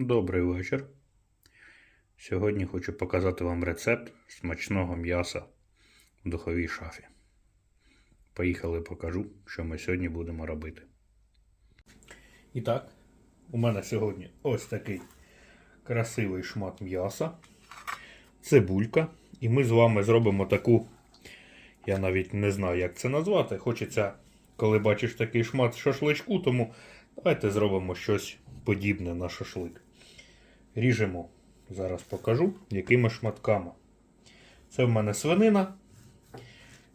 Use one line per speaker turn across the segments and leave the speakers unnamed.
Добрий вечір. Сьогодні хочу показати вам рецепт смачного м'яса в духовій шафі. Поїхали покажу, що ми сьогодні будемо робити. І так, у мене сьогодні ось такий красивий шмат м'яса, цибулька. І ми з вами зробимо таку, я навіть не знаю, як це назвати. Хочеться, коли бачиш такий шмат шашличку, тому давайте зробимо щось подібне на шашлик. Ріжемо, зараз покажу, якими шматками. Це в мене свинина.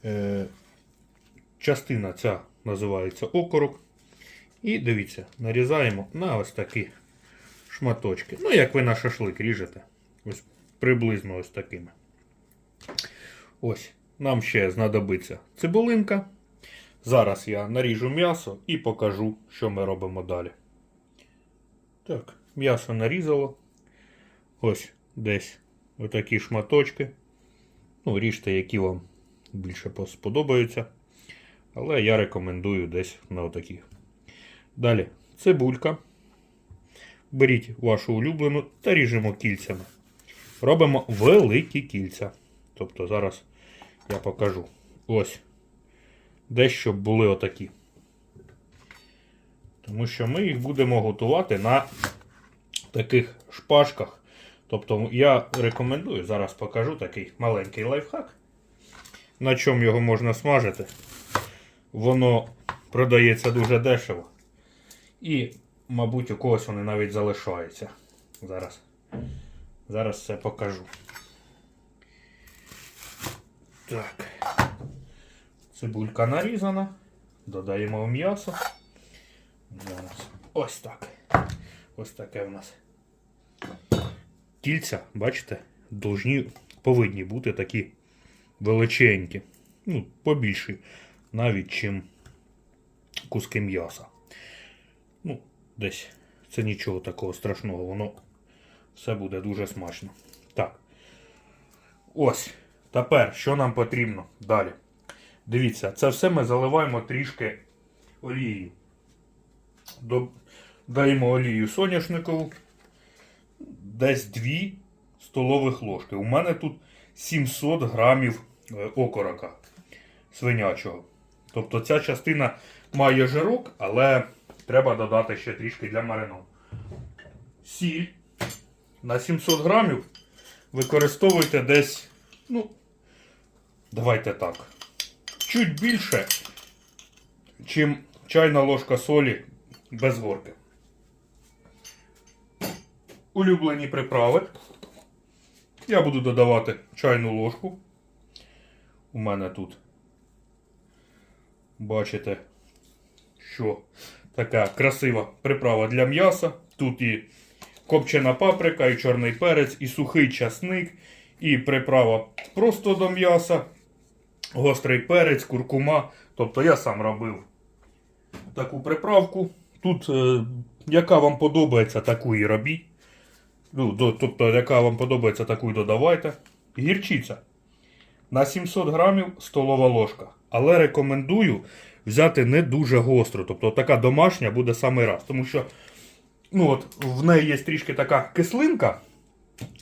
Е, частина ця називається окорок. І дивіться, нарізаємо на ось такі шматочки. Ну, як ви на шашлик ріжете. Ось приблизно ось такими. Ось, нам ще знадобиться цибулинка. Зараз я наріжу м'ясо і покажу, що ми робимо далі. Так, м'ясо нарізало. Ось десь отакі шматочки. Ну, ріжте, які вам більше сподобаються. Але я рекомендую десь на отакі. Далі цибулька. Беріть вашу улюблену та ріжемо кільцями. Робимо великі кільця. Тобто зараз я покажу. Ось. Десь щоб були отакі. Тому що ми їх будемо готувати на таких шпажках. Тобто я рекомендую, зараз покажу такий маленький лайфхак, на чому його можна смажити. Воно продається дуже дешево. І, мабуть, у когось вони навіть залишаються. Зараз. Зараз все покажу. Так. Цибулька нарізана. Додаємо м'ясо. Ось так. Ось таке в нас. Кільця, бачите, должні, повинні бути такі величенькі. Ну, побільші, навіть чим куски м'яса. Ну, десь це нічого такого страшного, воно все буде дуже смачно. Так. Ось. Тепер, що нам потрібно далі? Дивіться, це все ми заливаємо трішки олією. Додаємо олію соняшникову. Десь 2 столових ложки. У мене тут 700 грамів е, окорока свинячого. Тобто ця частина має жирок, але треба додати ще трішки для марину. Сіль на 700 грамів використовуйте десь, ну, давайте так, чуть більше, чим чайна ложка солі без горки. Улюблені приправи. Я буду додавати чайну ложку. У мене тут, бачите, що така красива приправа для м'яса. Тут і копчена паприка, і чорний перець, і сухий часник, і приправа просто до м'яса, гострий перець, куркума. Тобто я сам робив таку приправку. Тут, е, яка вам подобається, таку і робіть. Ну, тобто, яка вам подобається, таку і додавайте. Гірчиця. На 700 грамів столова ложка. Але рекомендую взяти не дуже гостро. Тобто така домашня буде самий раз. Тому що ну, от, в неї є трішки така кислинка,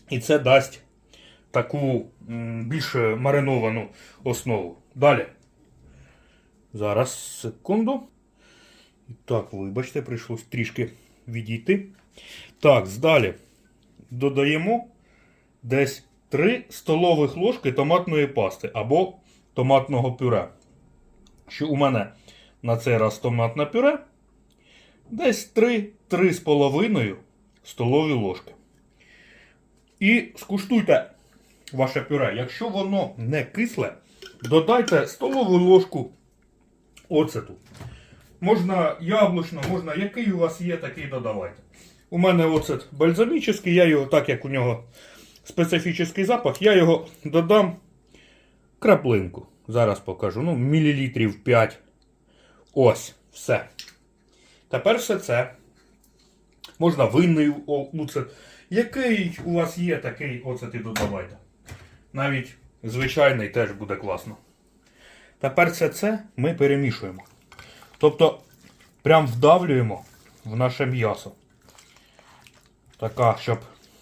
і це дасть таку більш мариновану основу. Далі. Зараз, секунду. І Так, вибачте, прийшлось трішки відійти. Так, далі додаємо десь 3 столових ложки томатної пасти або томатного пюре. Що у мене на цей раз томатне пюре. Десь 3-3,5 столові ложки. І скуштуйте ваше пюре. Якщо воно не кисле, додайте столову ложку оцету. Можна яблучно, можна який у вас є, такий додавайте. У мене оцет бальзамічний, я його, так як у нього специфічний запах, я його додам краплинку. Зараз покажу. Ну, мілілітрів 5. Ось, все. Тепер все це. Можна винний оцет. Який у вас є, такий оцет і додавайте. Навіть звичайний теж буде класно. Тепер все це ми перемішуємо. Тобто, прям вдавлюємо в наше м'ясо. Така, щоб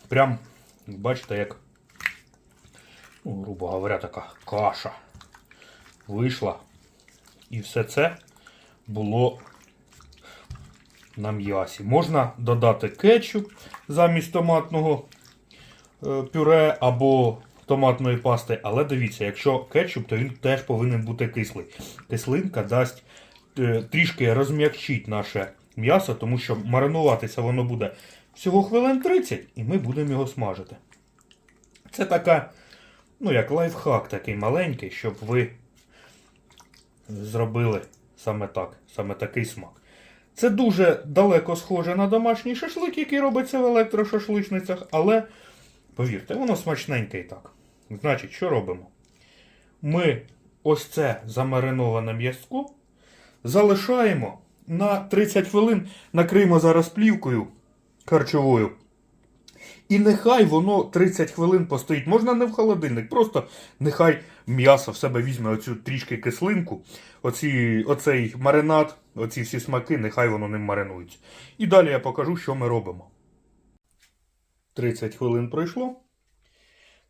прям, бачите, як, ну, грубо говоря, така каша вийшла. І все це було на м'ясі. Можна додати кетчуп замість томатного е, пюре або томатної пасти. Але дивіться, якщо кетчуп, то він теж повинен бути кислий. Кислинка дасть е, трішки розм'якчить наше м'ясо, тому що маринуватися воно буде всього хвилин 30 і ми будемо його смажити. Це така, ну як лайфхак такий маленький, щоб ви зробили саме так, саме такий смак. Це дуже далеко схоже на домашній шашлик, який робиться в електрошашличницях, але повірте, воно смачненьке і так. Значить, що робимо? Ми ось це замариноване м'язко залишаємо на 30 хвилин, накриємо зараз плівкою харчовою. І нехай воно 30 хвилин постоїть. Можна не в холодильник, просто нехай м'ясо в себе візьме оцю трішки кислинку, оці, оцей маринад, оці всі смаки, нехай воно ним маринується. І далі я покажу, що ми робимо. 30 хвилин пройшло.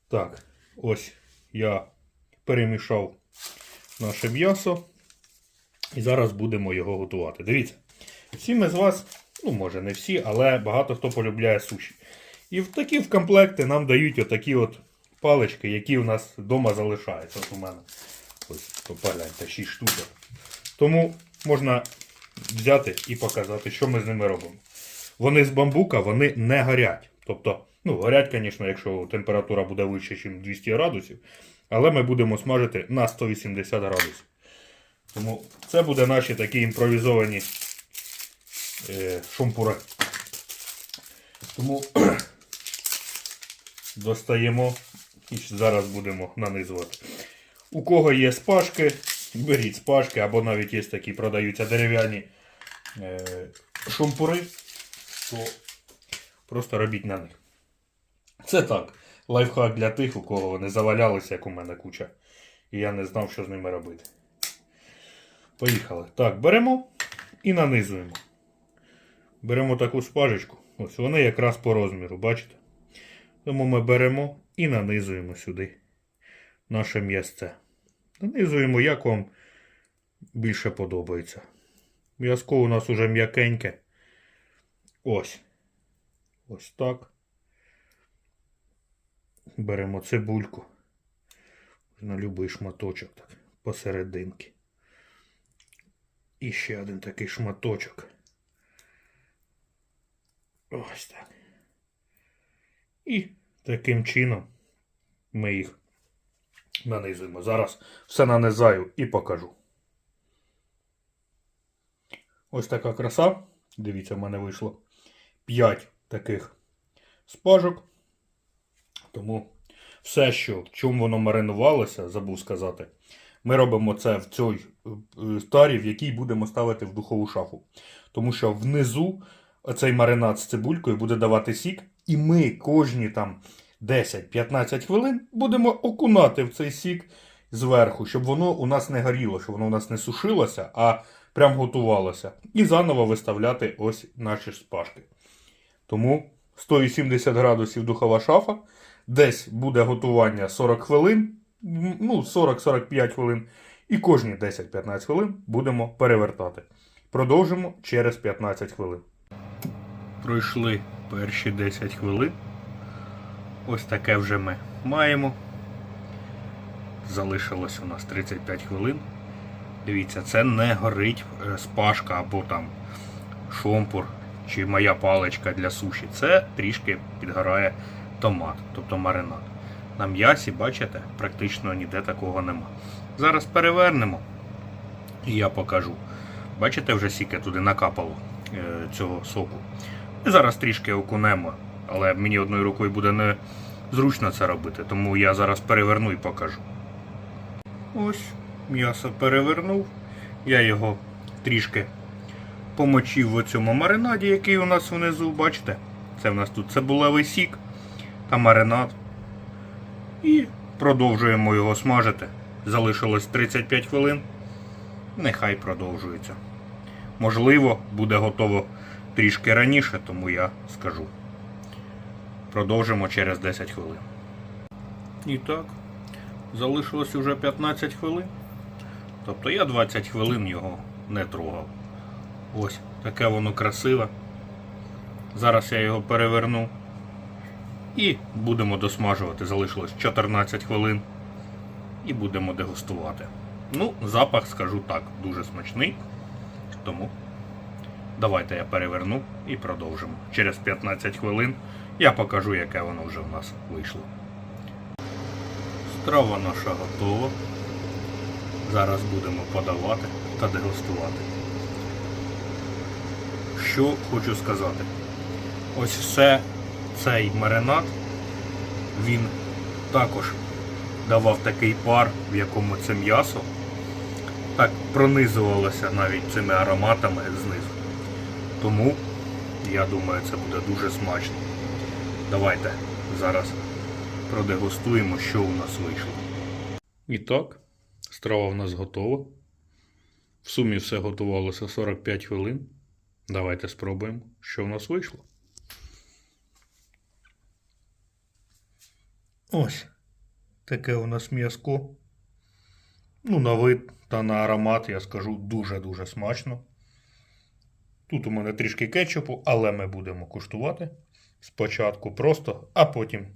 Так, ось я перемішав наше м'ясо. І зараз будемо його готувати. Дивіться, всі ми з вас, ну може не всі, але багато хто полюбляє суші. І в такі в комплекти нам дають отакі от палички, які у нас вдома залишаються. От у мене. Ось, погляньте, 6 штук. Тому можна взяти і показати, що ми з ними робимо. Вони з бамбука, вони не горять. Тобто, ну, горять, звісно, якщо температура буде вище, ніж 200 градусів. Але ми будемо смажити на 180 градусів. Тому це буде наші такі імпровізовані е, шумпури. Тому достаємо і зараз будемо нанизувати. У кого є спашки, беріть спашки, або навіть є такі продаються дерев'яні е, шумпури, то просто робіть на них. Це так. Лайфхак для тих, у кого вони завалялися, як у мене куча. І я не знав, що з ними робити. Поїхали. Так, беремо і нанизуємо. Беремо таку спажечку. Ось вони якраз по розміру, бачите? Тому ми беремо і нанизуємо сюди наше м'ясце. Нанизуємо, як вам більше подобається. М'язко у нас уже м'якеньке. Ось. Ось так. Беремо цибульку. На любий шматочок так, посерединки. І ще один такий шматочок. Ось так. І таким чином ми їх нанизуємо. Зараз все нанизаю і покажу. Ось така краса. Дивіться, в мене вийшло 5 таких спажок. Тому все, що чому воно маринувалося, забув сказати. Ми робимо це в цій е, тарі, в якій будемо ставити в духову шафу. Тому що внизу цей маринад з цибулькою буде давати сік, і ми кожні там 10-15 хвилин будемо окунати в цей сік зверху, щоб воно у нас не горіло, щоб воно у нас не сушилося, а прям готувалося. І заново виставляти ось наші шпажки. Тому 180 градусів духова шафа. Десь буде готування 40 хвилин, ну 40-45 хвилин. І кожні 10-15 хвилин будемо перевертати. Продовжимо через 15 хвилин. Пройшли перші 10 хвилин. Ось таке вже ми маємо. Залишилось у нас 35 хвилин. Дивіться, це не горить е, спашка або там шомпур чи моя паличка для суші. Це трішки підгорає томат, тобто маринад. На м'ясі, бачите, практично ніде такого нема. Зараз перевернемо і я покажу. Бачите, вже сіки туди накапало цього соку. Зараз трішки окунемо, але мені одною рукою буде не зручно це робити, тому я зараз переверну і покажу. Ось, м'ясо перевернув. Я його трішки помочив в цьому маринаді, який у нас внизу, бачите? Це в нас тут цибулевий сік та маринад. І продовжуємо його смажити. Залишилось 35 хвилин. Нехай продовжується. Можливо, буде готово трішки раніше, тому я скажу. Продовжимо через 10 хвилин. І так, залишилось уже 15 хвилин. Тобто я 20 хвилин його не трогав. Ось таке воно красиве. Зараз я його переверну. І будемо досмажувати. Залишилось 14 хвилин. І будемо дегустувати. Ну, запах, скажу так, дуже смачний. Тому давайте я переверну і продовжимо. Через 15 хвилин я покажу, яке воно вже в нас вийшло. Страва наша готова. Зараз будемо подавати та дегустувати. Що хочу сказати. Ось все цей маринад, він також давав такий пар, в якому це м'ясо так пронизувалося навіть цими ароматами знизу. Тому, я думаю, це буде дуже смачно. Давайте зараз продегустуємо, що у нас вийшло. І так, страва в нас готова. В сумі все готувалося 45 хвилин. Давайте спробуємо, що в нас вийшло. Ось таке у нас м'язко. Ну, на вид та на аромат, я скажу, дуже-дуже смачно. Тут у мене трішки кетчупу, але ми будемо куштувати спочатку просто, а потім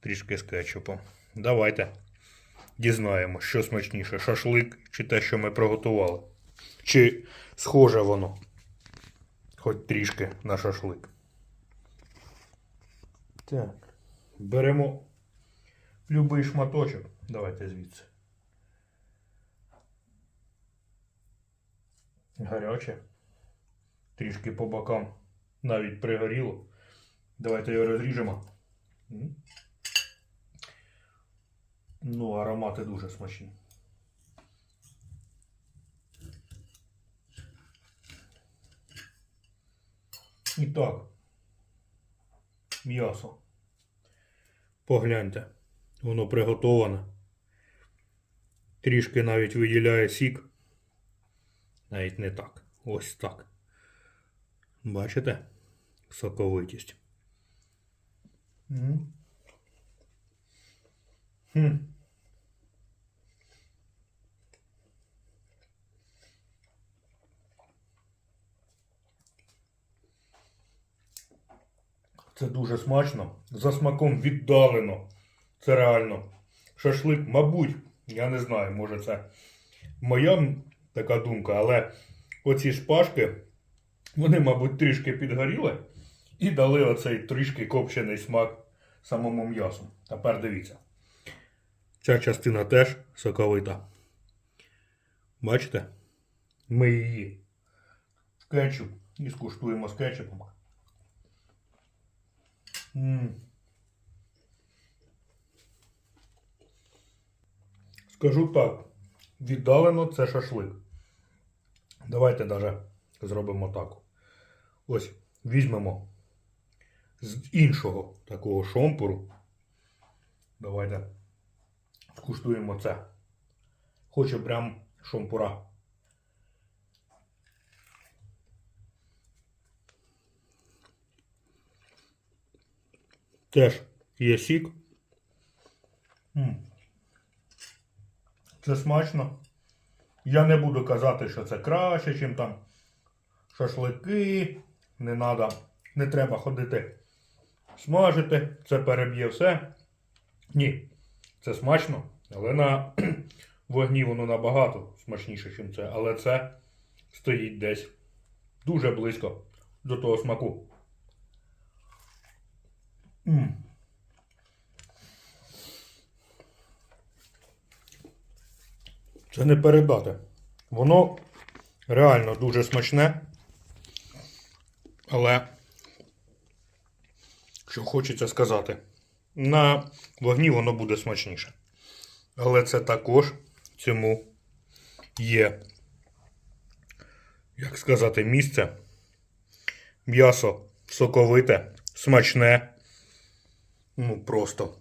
трішки з кетчупом. Давайте дізнаємо, що смачніше, шашлик чи те, що ми приготували. Чи схоже воно, хоч трішки на шашлик. Так, беремо любий шматочок. Давайте звідси. Гаряче. Трішки по бокам навіть пригоріло. Давайте його розріжемо. Ну, аромати дуже смачні. І так. М'ясо. Погляньте. Воно приготоване. Трішки навіть виділяє сік. Навіть не так. Ось так. Бачите? Соковитість. М. Хм. Це дуже смачно. За смаком віддалено. Це реально. Шашлик, мабуть, я не знаю, може це моя така думка, але оці шпажки, вони, мабуть, трішки підгоріли і дали оцей трішки копчений смак самому м'ясу. Тепер дивіться. Ця частина теж соковита. Бачите? Ми її в кетчуп і скуштуємо з кетчупом. М. Скажу так, віддалено це шашлик. Давайте даже зробимо так. Ось візьмемо з іншого такого шомпуру. Давайте скуштуємо це. Хочу прям шомпура. Теж є сік. М. Це смачно. Я не буду казати, що це краще, чим там шашлики. Не надо, не треба ходити смажити. Це переб'є все. Ні, це смачно, але на вогні воно набагато смачніше, ніж це. Але це стоїть десь дуже близько до того смаку. М. Це не передати. Воно реально дуже смачне. Але, що хочеться сказати, на вогні воно буде смачніше. Але це також цьому є, як сказати, місце. М'ясо соковите, смачне, ну просто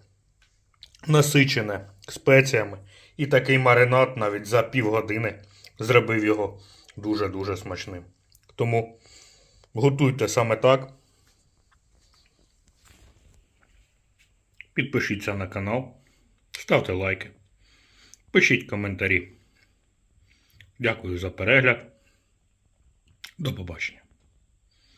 насичене спеціями. І такий маринад навіть за півгодини зробив його дуже-дуже смачним. Тому готуйте саме так. Підпишіться на канал, ставте лайки, пишіть коментарі. Дякую за перегляд. До побачення.